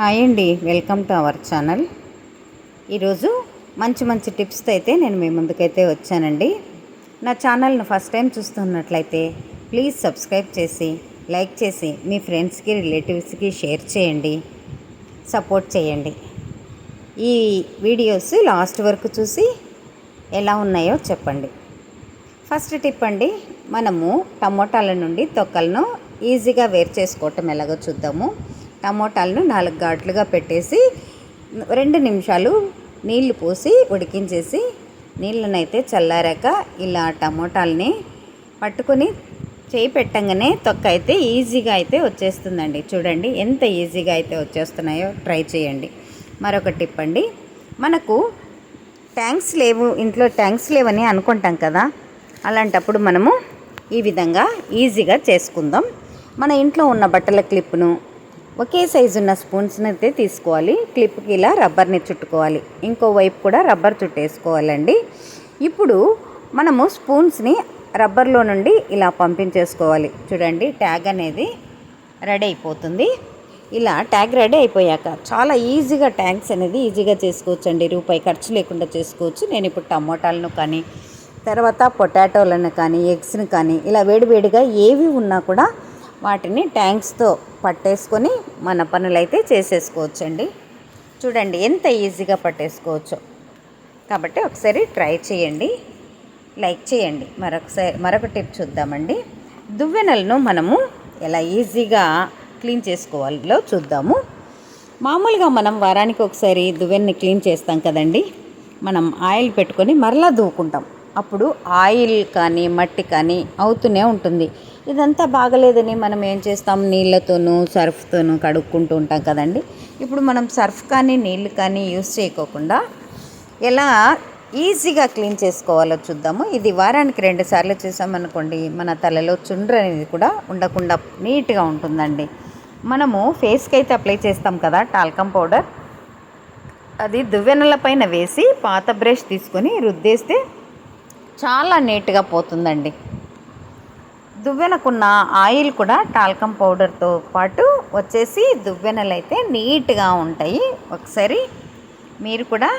Hi అండి welcome to our channel. ఈరోజు మంచి మంచి టిప్స్తో అయితే నేను మీ ముందుకైతే వచ్చానండి. నా ఛానల్ను ఫస్ట్ టైం చూస్తున్నట్లయితే ప్లీజ్ సబ్స్క్రైబ్ చేసి లైక్ చేసి మీ ఫ్రెండ్స్కి రిలేటివ్స్కి షేర్ చేయండి. సపోర్ట్ చేయండి. ఈ వీడియోస్ లాస్ట్ వరకు చూసి ఎలా ఉన్నాయో చెప్పండి. ఫస్ట్ టిప్ అండి మనము టమోటాల నుండి తొక్కలను ఈజీగా వేరు చేసుకోవటం ఎలాగో చూద్దాము. టమోటాలను నాలుగు ఘాట్లుగా పెట్టేసి రెండు నిమిషాలు నీళ్ళు పోసి ఉడికించేసి నీళ్ళనైతే చల్లారాక ఇలా టమోటాలని పట్టుకొని చేయి పెట్టంగానే తొక్క అయితే ఈజీగా అయితే వచ్చేస్తుందండి. చూడండి ఎంత ఈజీగా అయితే వచ్చేస్తున్నాయో ట్రై చేయండి. మరొక టిప్ అండి. మనకు ట్యాంక్స్ లేవు ఇంట్లో ట్యాంక్స్ లేవని అనుకుంటాం కదా. అలాంటప్పుడు మనము ఈ విధంగా ఈజీగా చేసుకుందాం. మన ఇంట్లో ఉన్న బట్టల క్లిప్ను ఒకే సైజు ఉన్న స్పూన్స్ని అయితే తీసుకోవాలి. క్లిప్కి ఇలా రబ్బర్ని చుట్టుకోవాలి. ఇంకో వైపు కూడా రబ్బర్ చుట్టేసుకోవాలండి. ఇప్పుడు మనము స్పూన్స్ని రబ్బర్లో నుండి ఇలా పంపించేసుకోవాలి. చూడండి ట్యాగ్ అనేది రెడీ అయిపోతుంది. ఇలా ట్యాగ్ రెడీ అయిపోయాక చాలా ఈజీగా ట్యాగ్స్ అనేది ఈజీగా చేసుకోవచ్చు అండి రూపాయి ఖర్చు లేకుండా చేసుకోవచ్చు. నేను ఇప్పుడు టమోటాలను కానీ తర్వాత పొటాటోలను కానీ ఎగ్స్ని కానీ ఇలా వేడివేడిగా ఏవి ఉన్నా కూడా వాటిని ట్యాంక్స్తో పట్టేసుకొని మన పనులైతే చేసేసుకోవచ్చు అండి చూడండి ఎంత ఈజీగా పట్టేసుకోవచ్చు. కాబట్టి ఒకసారి ట్రై చేయండి. లైక్ చేయండి. మరొకసారి మరొక టిప్ చూద్దామండి. దువ్వెనలను మనము ఎలా ఈజీగా క్లీన్ చేసుకోవాలో చూద్దాము. మామూలుగా మనం వారానికి ఒకసారి దువ్వెన్ని క్లీన్ చేస్తాం కదండి. మనం ఆయిల్ పెట్టుకొని మరలా దువ్వుకుంటాం. అప్పుడు ఆయిల్ కానీ మట్టి కానీ అవుతూనే ఉంటుంది. ఇదంతా బాగలేదని మనం ఏం చేస్తాం? నీళ్ళతోనూ సర్ఫ్తోనూ కడుక్కుంటూ ఉంటాం కదండి. ఇప్పుడు మనం సర్ఫ్ కానీ నీళ్ళు కానీ యూస్ చేయకోకుండా ఎలా ఈజీగా క్లీన్ చేసుకోవాలో చూద్దాము. ఇది వారానికి రెండు సార్లు చేసామనుకోండి మన తలలో చుండ్రు అనేది కూడా ఉండకుండా నీట్గా ఉంటుందండి. మనము ఫేస్కి అయితే అప్లై చేస్తాం కదా టాల్కమ్ పౌడర్. అది దువ్వెనల పైన వేసి పాత బ్రష్ తీసుకొని రుద్దేస్తే చాలా నీట్గా పోతుందండి. దువ్వెనకున్న ఆయిల్ కూడా టాల్కమ్ పౌడర్తో పాటు వచ్చేసి దువ్వెనలు అయితే నీట్గా ఉంటాయి. ఒకసారి మీరు కూడా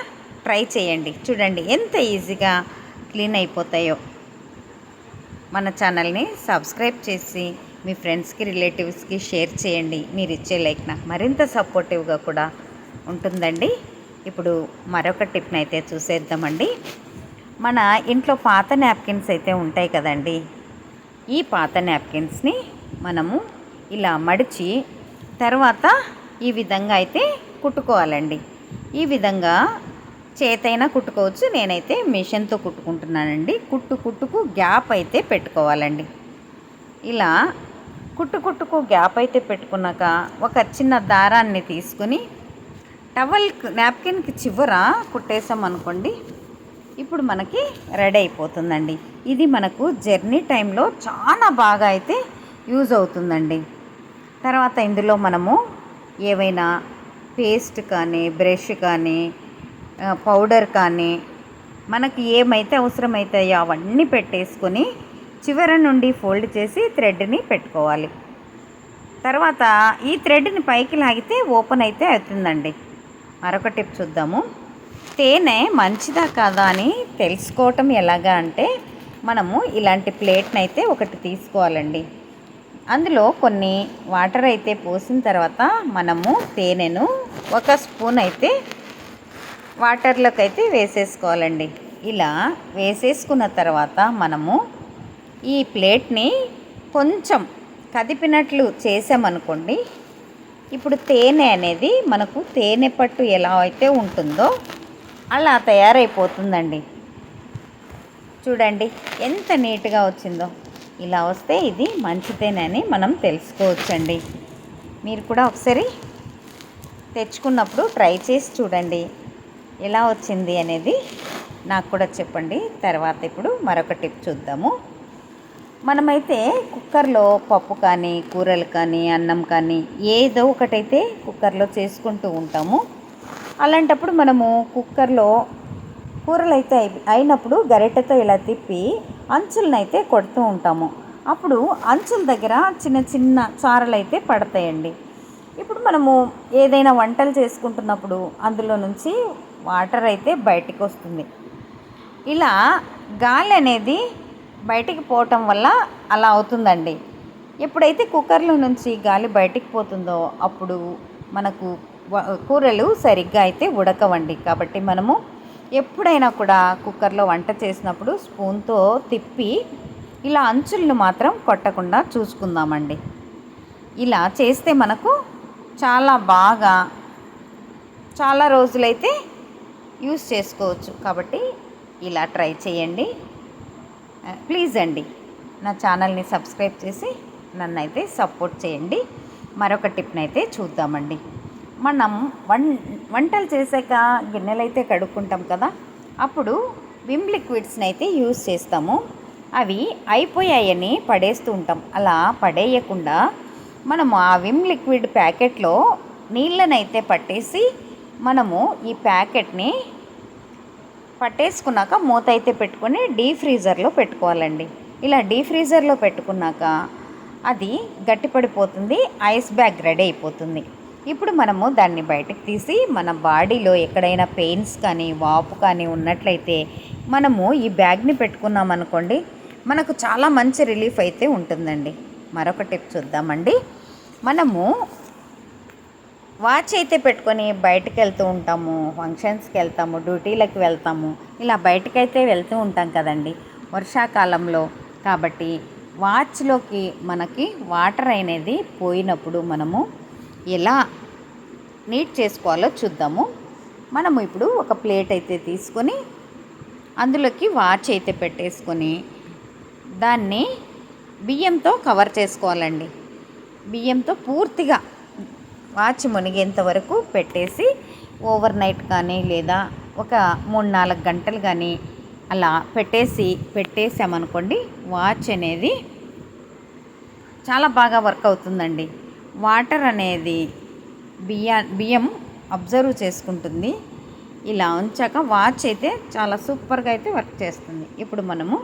ట్రై చేయండి. చూడండి ఎంత ఈజీగా క్లీన్ అయిపోతాయో. మన ఛానల్ని సబ్స్క్రైబ్ చేసి మీ ఫ్రెండ్స్కి రిలేటివ్స్కి షేర్ చేయండి. మీరు ఇచ్చే లైక్ నాకు మరింత సపోర్టివ్గా కూడా ఉంటుందండి. ఇప్పుడు మరొక టిప్ని అయితే చూసేద్దామండి. మన ఇంట్లో పాత నాప్కిన్స్ అయితే ఉంటాయి కదండి. ఈ పాత నాప్కిన్స్ని మనము ఇలా మడిచి తర్వాత ఈ విధంగా అయితే కుట్టుకోవాలండి. ఈ విధంగా చేతైనా కుట్టుకోవచ్చు నేనైతే మిషన్తో కుట్టుకుంటున్నానండి. కుట్టు కుట్టుకు గ్యాప్ అయితే పెట్టుకోవాలండి. ఇలా కుట్టు కుట్టుకు గ్యాప్ అయితే పెట్టుకున్నాక ఒక చిన్న దారాన్ని తీసుకుని టవల్ నాప్కిన్కి చివర కుట్టేసాం అనుకోండి ఇప్పుడు మనకి రెడీ అయిపోతుందండి. ఇది మనకు జర్నీ టైంలో చాలా బాగా అయితే యూజ్ అవుతుందండి. తర్వాత ఇందులో మనము ఏవైనా పేస్ట్ కానీ బ్రష్ కానీ పౌడర్ కానీ మనకి ఏమైతే అవసరమవుతాయో అవన్నీ పెట్టేసుకొని చివర నుండి ఫోల్డ్ చేసి థ్రెడ్ని పెట్టుకోవాలి. తర్వాత ఈ థ్రెడ్ని పైకి లాగితే ఓపెన్ అయితే అవుతుందండి. మరొక టిప్ చూద్దాము. తేనె మంచిదా కాదా అని తెలుసుకోవటం ఎలాగా అంటే మనము ఇలాంటి ప్లేట్ని అయితే ఒకటి తీసుకోవాలండి. అందులో కొన్ని వాటర్ అయితే పోసిన తర్వాత మనము తేనెను ఒక స్పూన్ అయితే వాటర్లోకి అయితే వేసేసుకోవాలండి. ఇలా వేసేసుకున్న తర్వాత మనము ఈ ప్లేట్ని కొంచెం కదిపినట్లు చేసామనుకోండి ఇప్పుడు తేనె అనేది మనకు తేనె పట్టు ఎలా అయితే ఉంటుందో అలా తయారైపోతుందండి. చూడండి ఎంత నీట్గా వచ్చిందో. ఇలా వస్తే ఇది మంచిదేనని మనం తెలుసుకోవచ్చండి. మీరు కూడా ఒకసారి తెచ్చుకున్నప్పుడు ట్రై చేసి చూడండి. ఎలా వచ్చింది అనేది నాకు కూడా చెప్పండి. తర్వాత ఇప్పుడు మరొక టిప్ చూద్దాము. మనమైతే కుక్కర్లో పప్పు కానీ కూరలు కానీ అన్నం కానీ ఏదో ఒకటైతే కుక్కర్లో చేసుకుంటూ ఉంటాము. అలాంటప్పుడు మనము కుక్కర్లో కూరలు అయితే అయినప్పుడు గరిటెతో ఇలా తిప్పి అంచులను అయితే కొడుతూ ఉంటాము. అప్పుడు అంచుల దగ్గర చిన్న చిన్న చారలు అయితే పడతాయండి. ఇప్పుడు మనము ఏదైనా వంటలు చేసుకుంటున్నప్పుడు అందులో నుంచి వాటర్ అయితే బయటకు వస్తుంది ఇలా గాలి అనేది బయటికి పోవటం వల్ల అలా అవుతుందండి. ఎప్పుడైతే కుక్కర్లో నుంచి గాలి బయటికి పోతుందో అప్పుడు మనకు కూరలు సరిగ్గా అయితే ఉడకవండి. కాబట్టి మనము ఎప్పుడైనా కూడా కుక్కర్లో వంట చేసినప్పుడు స్పూన్తో తిప్పి ఇలా అంచులను మాత్రం కొట్టకుండా చూసుకుందామండి. ఇలా చేస్తే మనకు చాలా బాగా చాలా రోజులైతే యూస్ చేసుకోవచ్చు. కాబట్టి ఇలా ట్రై చేయండి. ప్లీజ్ అండి నా ఛానల్ని సబ్స్క్రైబ్ చేసి నన్ను అయితే సపోర్ట్ చేయండి. మరొక టిప్నైతే చూద్దామండి. మనం వం వంటలు చేసాక గిన్నెలు అయితే కడుక్కుంటాం కదా అప్పుడు విమ్ లిక్విడ్స్ని అయితే యూస్ చేస్తాము. అవి అయిపోయాయని పడేస్తూ ఉంటాం. అలా పడేయకుండా మనము ఆ విమ్ లిక్విడ్ ప్యాకెట్లో నీళ్ళనైతే పట్టేసి మనము ఈ ప్యాకెట్ని పట్టేసుకున్నాక మూత అయితే పెట్టుకొని డీ ఫ్రీజర్లో పెట్టుకోవాలండి. ఇలా డీ ఫ్రీజర్లో పెట్టుకున్నాక అది గట్టిపడిపోతుంది ఐస్ బ్యాగ్ రెడీ అయిపోతుంది. ఇప్పుడు మనము దాన్ని బయటకు తీసి మన బాడీలో ఎక్కడైనా పెయిన్స్ కానీ వాపు కానీ ఉన్నట్లయితే మనము ఈ బ్యాగ్ని పెట్టుకున్నాం అనుకోండి మనకు చాలా మంచి రిలీఫ్ అయితే ఉంటుందండి. మరొక టిప్ చూద్దామండి. మనము వాచ్ అయితే పెట్టుకొని బయటకు వెళ్తూ ఉంటాము ఫంక్షన్స్కి వెళ్తాము డ్యూటీలకు వెళ్తాము ఇలా బయటకైతే వెళ్తూ ఉంటాం కదండి వర్షాకాలంలో. కాబట్టి వాచ్లోకి మనకి వాటర్ అనేది పోయినప్పుడు మనము ఎలా నీట్ చేసుకోవాలో చూద్దాము. మనము ఇప్పుడు ఒక ప్లేట్ అయితే తీసుకొని అందులోకి వాచ్ అయితే పెట్టేసుకొని దాన్ని బియ్యంతో కవర్ చేసుకోవాలండి. బియ్యంతో పూర్తిగా వాచ్ మునిగేంత వరకు పెట్టేసి ఓవర్ నైట్ కానీ లేదా ఒక మూడు నాలుగు గంటలు కానీ అలా పెట్టేసి పెట్టేసామనుకోండి వాచ్ అనేది చాలా బాగా వర్క్ అవుతుందండి. వాటర్ అనేది బియ్యా బియ్యం అబ్జర్వ్ చేసుకుంటుంది. ఇలా ఉంచాక వాచ్ అయితే చాలా సూపర్గా అయితే వర్క్ చేస్తుంది. ఇప్పుడు మనము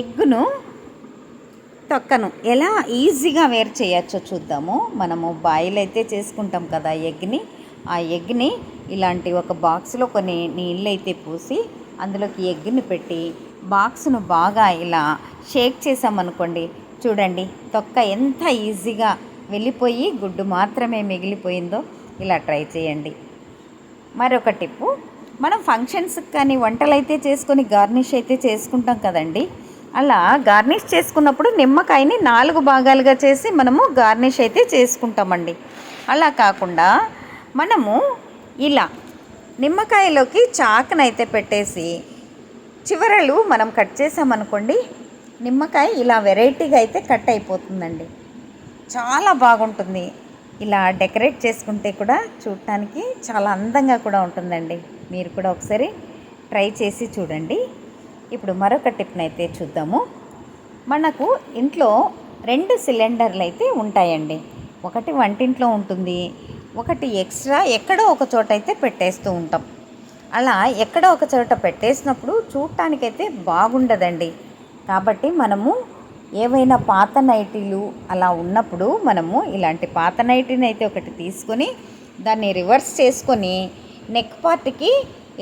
ఎగ్గును తొక్కను ఎలా ఈజీగా వేరు చేయొచ్చో చూద్దాము. మనము బాయిల్ అయితే చేసుకుంటాం కదా ఎగ్ని. ఆ ఎగ్ని ఇలాంటి ఒక బాక్స్లో కొన్ని నీళ్ళు అయితే పోసి అందులోకి ఎగ్ని పెట్టి బాక్స్ను బాగా ఇలా షేక్ చేసామనుకోండి చూడండి. తొక్క ఎంత ఈజీగా వెళ్ళిపోయి గుడ్డు మాత్రమే మిగిలిపోయిందో ఇలా ట్రై చేయండి. మరొక టిప్పు. మనం ఫంక్షన్స్కి కానీ వంటలు అయితే చేసుకొని గార్నిష్ అయితే చేసుకుంటాం కదండి. అలా గార్నిష్ చేసుకున్నప్పుడు నిమ్మకాయని నాలుగు భాగాలుగా చేసి మనము గార్నిష్ అయితే చేసుకుంటామండి. అలా కాకుండా మనము ఇలా నిమ్మకాయలోకి చాకునైతే పెట్టేసి చివరలు మనం కట్ చేసామనుకోండి నిమ్మకాయ ఇలా వెరైటీగా అయితే కట్ అయిపోతుందండి. చాలా బాగుంటుంది. ఇలా డెకరేట్ చేసుకుంటే కూడా చూడటానికి చాలా అందంగా కూడా ఉంటుందండి. మీరు కూడా ఒకసారి ట్రై చేసి చూడండి. ఇప్పుడు మరొక టిప్ని అయితే చూద్దాము. మనకు ఇంట్లో రెండు సిలిండర్లు అయితే ఉంటాయండి. ఒకటి వంటింట్లో ఉంటుంది. ఒకటి ఎక్స్ట్రా ఎక్కడో ఒక చోట అయితే పెట్టేస్తూ ఉంటాం. అలా ఎక్కడో ఒక చోట పెట్టేసినప్పుడు చూడటానికైతే బాగుండదండి. కాబట్టి మనము ఏవైనా పాత నైటీలు అలా ఉన్నప్పుడు మనము ఇలాంటి పాత నైటీని అయితే ఒకటి తీసుకొని దాన్ని రివర్స్ చేసుకొని నెక్ పార్ట్కి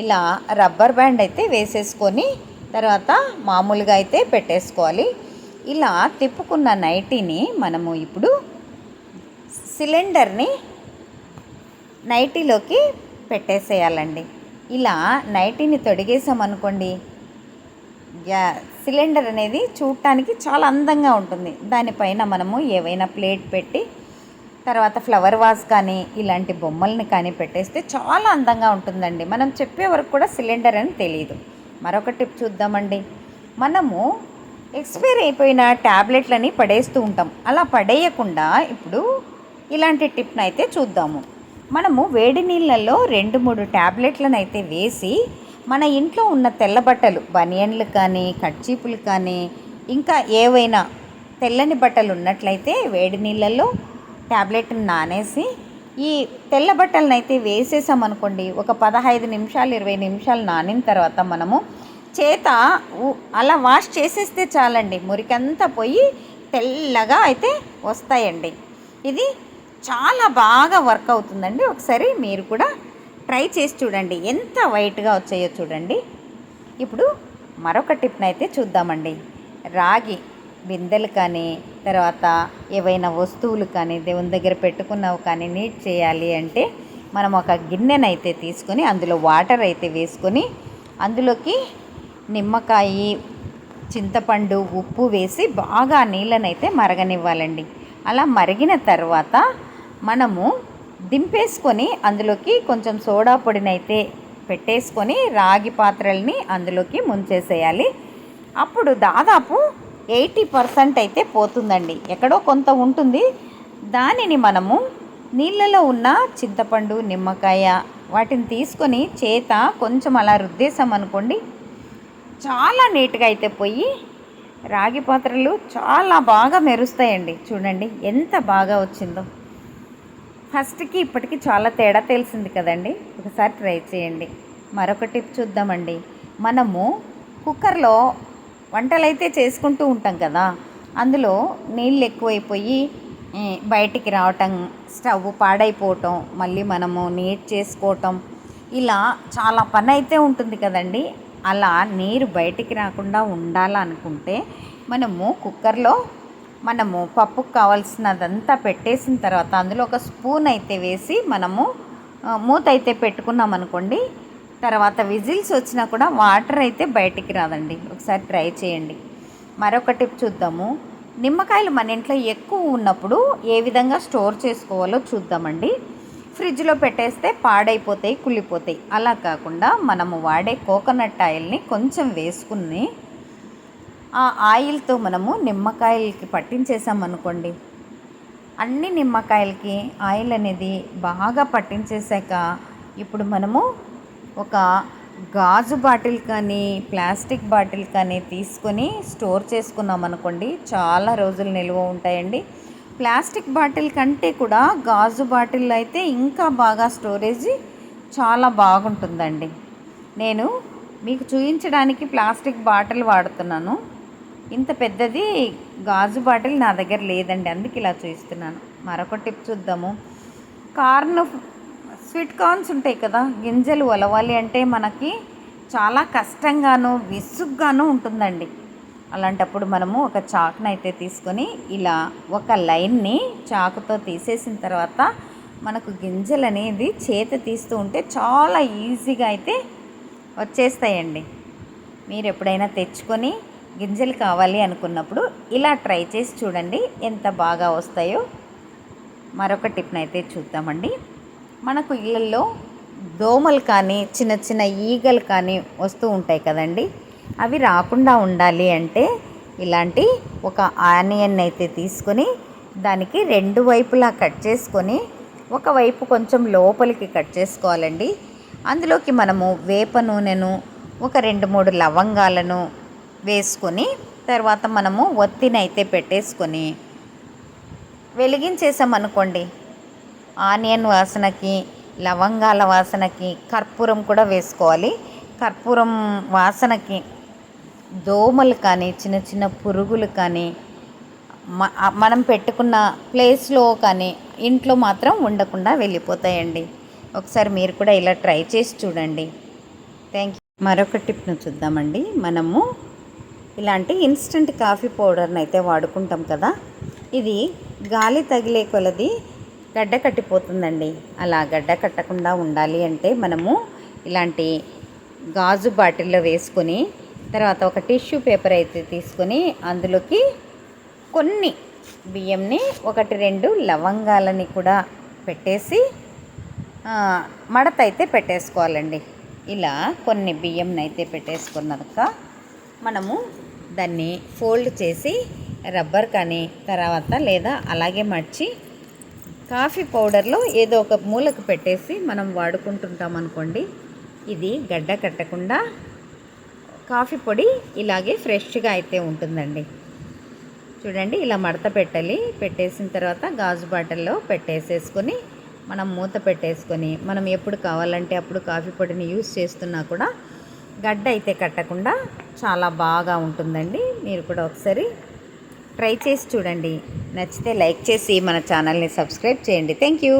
ఇలా రబ్బర్ బ్యాండ్ అయితే వేసేసుకొని తర్వాత మామూలుగా అయితే పెట్టేసుకోవాలి. ఇలా తిప్పుకున్న నైటీని మనము ఇప్పుడు సిలిండర్ని నైటీలోకి పెట్టేసేయాలండి. ఇలా నైటీని తొడిగేసామనుకోండి గ్యా సిలిండర్ అనేది చూడటానికి చాలా అందంగా ఉంటుంది. దానిపైన మనము ఏవైనా ప్లేట్ పెట్టి తర్వాత ఫ్లవర్ వాస్ కానీ ఇలాంటి బొమ్మల్ని కానీ పెట్టేస్తే చాలా అందంగా ఉంటుందండి. మనం చెప్పే వరకు కూడా సిలిండర్ అని తెలియదు మరొక టిప్ చూద్దామండి. మనము ఎక్స్పైర్ అయిపోయిన ట్యాబ్లెట్లని పడేస్తూ ఉంటాం. అలా పడేయకుండా ఇప్పుడు ఇలాంటి టిప్ని అయితే చూద్దాము. మనము వేడి నీళ్ళల్లో రెండు మూడు ట్యాబ్లెట్లను అయితే వేసి మన ఇంట్లో ఉన్న తెల్ల బట్టలు బనియన్లు కానీ కడ్చీపులు కానీ ఇంకా ఏవైనా తెల్లని బట్టలు ఉన్నట్లయితే వేడి నీళ్ళల్లో ట్యాబ్లెట్ని నానేసి ఈ తెల్ల బట్టలను అయితే వేసేసామనుకోండి ఒక పదహైదు నిమిషాలు ఇరవై నిమిషాలు నానిన తర్వాత మనము చేత అలా వాష్ చేసేస్తే చాలండి. మురికంతా పోయి తెల్లగా అయితే వస్తాయండి. ఇది చాలా బాగా వర్క్ అవుతుందండి. ఒకసారి మీరు కూడా ట్రై చేసి చూడండి. ఎంత వైట్గా వచ్చాయో చూడండి. ఇప్పుడు మరొక టిప్ని అయితే చూద్దామండి. రాగి బిందెలు కానీ తర్వాత ఏవైనా వస్తువులు కానీ దేవుని దగ్గర పెట్టుకున్నవి కానీ నీట్ చేయాలి అంటే మనం ఒక గిన్నెనైతే తీసుకొని అందులో వాటర్ అయితే వేసుకొని అందులోకి నిమ్మకాయ చింతపండు ఉప్పు వేసి బాగా నీళ్ళనైతే మరగనివ్వాలండి. అలా మరిగిన తర్వాత మనము దింపేసుకొని అందులోకి కొంచెం సోడా పొడినైతే పెట్టేసుకొని రాగి పాత్రల్ని అందులోకి ముంచేసేయాలి. అప్పుడు దాదాపు ఎయిటీ పర్సెంట్ అయితే పోతుందండి. ఎక్కడో కొంత ఉంటుంది. దానిని మనము నీళ్ళలో ఉన్న చింతపండు నిమ్మకాయ వాటిని తీసుకొని చేత కొంచెం అలా రుద్దేశాం అనుకోండి చాలా నీట్గా అయితే పోయి రాగి పాత్రలు చాలా బాగా మెరుస్తాయండి. చూడండి ఎంత బాగా వచ్చిందో. ఫస్ట్కి ఇప్పటికి చాలా తేడా తెలిసింది కదండి. ఒకసారి ట్రై చేయండి. మరొక టిప్ చూద్దామండి. మనము కుక్కర్లో వంటలు అయితే చేసుకుంటూ ఉంటాం కదా. అందులో నీళ్ళు ఎక్కువైపోయి బయటికి రావటం స్టవ్ పాడైపోవటం మళ్ళీ మనము నీట్ చేసుకోవటం ఇలా చాలా పని అయితే ఉంటుంది కదండి. అలా నీరు బయటికి రాకుండా ఉండాలనుకుంటే మనము కుక్కర్లో మనము పప్పుకు కావాల్సినదంతా పెట్టేసిన తర్వాత అందులో ఒక స్పూన్ అయితే వేసి మనము మూత అయితే పెట్టుకున్నాం అనుకోండి. తర్వాత విజిల్స్ వచ్చినా కూడా వాటర్ అయితే బయటికి రాదండి. ఒకసారి ట్రై చేయండి. మరొక టిప్ చూద్దాము. నిమ్మకాయలు మన ఇంట్లో ఎక్కువ ఉన్నప్పుడు ఏ విధంగా స్టోర్ చేసుకోవాలో చూద్దామండి. ఫ్రిడ్జ్లో పెట్టేస్తే పాడైపోతాయి కుళ్ళిపోతాయి. అలా కాకుండా మనము వాడే కోకోనట్ ఆయిల్ని కొంచెం వేసుకుని ఆ ఆయిల్తో మనము నిమ్మకాయలకి పట్టించేసామనుకోండి. అన్ని నిమ్మకాయలకి ఆయిల్ అనేది బాగా పట్టించేసాక ఇప్పుడు మనము ఒక గాజు బాటిల్ కానీ ప్లాస్టిక్ బాటిల్ కానీ తీసుకొని స్టోర్ చేసుకున్నాం అనుకోండి చాలా రోజులు నిల్వ ఉంటాయండి. ప్లాస్టిక్ బాటిల్ కంటే కూడా గాజు బాటిల్ అయితే ఇంకా బాగా స్టోరేజ్ చాలా బాగుంటుందండి. నేను మీకు చూపించడానికి ప్లాస్టిక్ బాటిల్ వాడుతున్నాను. ఇంత పెద్దది గాజు బాటిల్ నా దగ్గర లేదండి అందుకే ఇలా చూపిస్తున్నాను మరొక టిప్ చూద్దాము. కార్న్ స్వీట్ కార్న్స్ ఉంటాయి కదా గింజలు ఒలవాలి అంటే మనకి చాలా కష్టంగాను విసుగ్గాను ఉంటుందండి. అలాంటప్పుడు మనము ఒక చాకుని అయితే తీసుకొని ఇలా ఒక లైన్ని చాకుతో తీసేసిన తర్వాత మనకు గింజలు అనేది చేత తీస్తూ ఉంటే చాలా ఈజీగా అయితే వచ్చేస్తాయండి. మీరు ఎప్పుడైనా తెచ్చుకొని గింజలు కావాలి అనుకున్నప్పుడు ఇలా ట్రై చేసి చూడండి ఎంత బాగా వస్తాయో. మరొక టిప్ని అయితే చూద్దామండి. మనకు ఇళ్ళల్లో దోమలు కానీ చిన్న చిన్న ఈగలు కానీ వస్తూ ఉంటాయి కదండి. అవి రాకుండా ఉండాలి అంటే ఇలాంటి ఒక ఆనియన్ అయితే తీసుకొని దానికి రెండు వైపులా కట్ చేసుకొని ఒకవైపు కొంచెం లోపలికి కట్ చేసుకోవాలండి. అందులోకి మనము వేప నూనెను ఒక రెండు మూడు లవంగాలను వేసుకొని తర్వాత మనము ఒత్తిని అయితే పెట్టేసుకొని వెలిగించేసామనుకోండి. ఆనియన్ వాసనకి లవంగాల వాసనకి కర్పూరం కూడా వేసుకోవాలి. కర్పూరం వాసనకి దోమలు కానీ చిన్న చిన్న పురుగులు కానీ మనం పెట్టుకున్న ప్లేస్లో కానీ ఇంట్లో మాత్రం ఉండకుండా వెళ్ళిపోతాయండి. ఒకసారి మీరు కూడా ఇలా ట్రై చేసి చూడండి. థ్యాంక్ యూ మరొక టిప్ను చూద్దామండి. మనము ఇలాంటి ఇన్స్టంట్ కాఫీ పౌడర్ని అయితే వాడుకుంటాం కదా. ఇది గాలి తగిలే కొలది గడ్డ కట్టిపోతుందండి. అలా గడ్డ కట్టకుండా ఉండాలి అంటే మనము ఇలాంటి గాజు బాటిల్లో వేసుకొని తర్వాత ఒక టిష్యూ పేపర్ అయితే తీసుకొని అందులోకి కొన్ని బియ్యంని ఒకటి రెండు లవంగాలని కూడా పెట్టేసి మడత అయితే పెట్టేసుకోవాలండి. ఇలా కొన్ని బియ్యంని అయితే పెట్టేసుకున్నాక మనము దాన్ని ఫోల్డ్ చేసి రబ్బర్ కానీ తర్వాత లేదా అలాగే మర్చి కాఫీ పౌడర్లో ఏదో ఒక మూలకు పెట్టేసి మనం వాడుకుంటుంటాం అనుకోండి. ఇది గడ్డ కట్టకుండా కాఫీ పొడి ఇలాగే ఫ్రెష్గా అయితే ఉంటుందండి. చూడండి ఇలా మడత పెట్టాలి. పెట్టేసిన తర్వాత గాజు బాటిల్లో పెట్టేసేసుకొని మనం మూత పెట్టేసుకొని మనం ఎప్పుడు కావాలంటే అప్పుడు కాఫీ పొడిని యూస్ చేస్తున్నా కూడా గడ్డ అయితే కట్టకుండా చాలా బాగా ఉంటుందండి. మీరు కూడా ఒకసారి ట్రై చేసి చూడండి. నచ్చితే లైక్ చేసి మన ఛానల్ని సబ్స్క్రైబ్ చేయండి. Thank you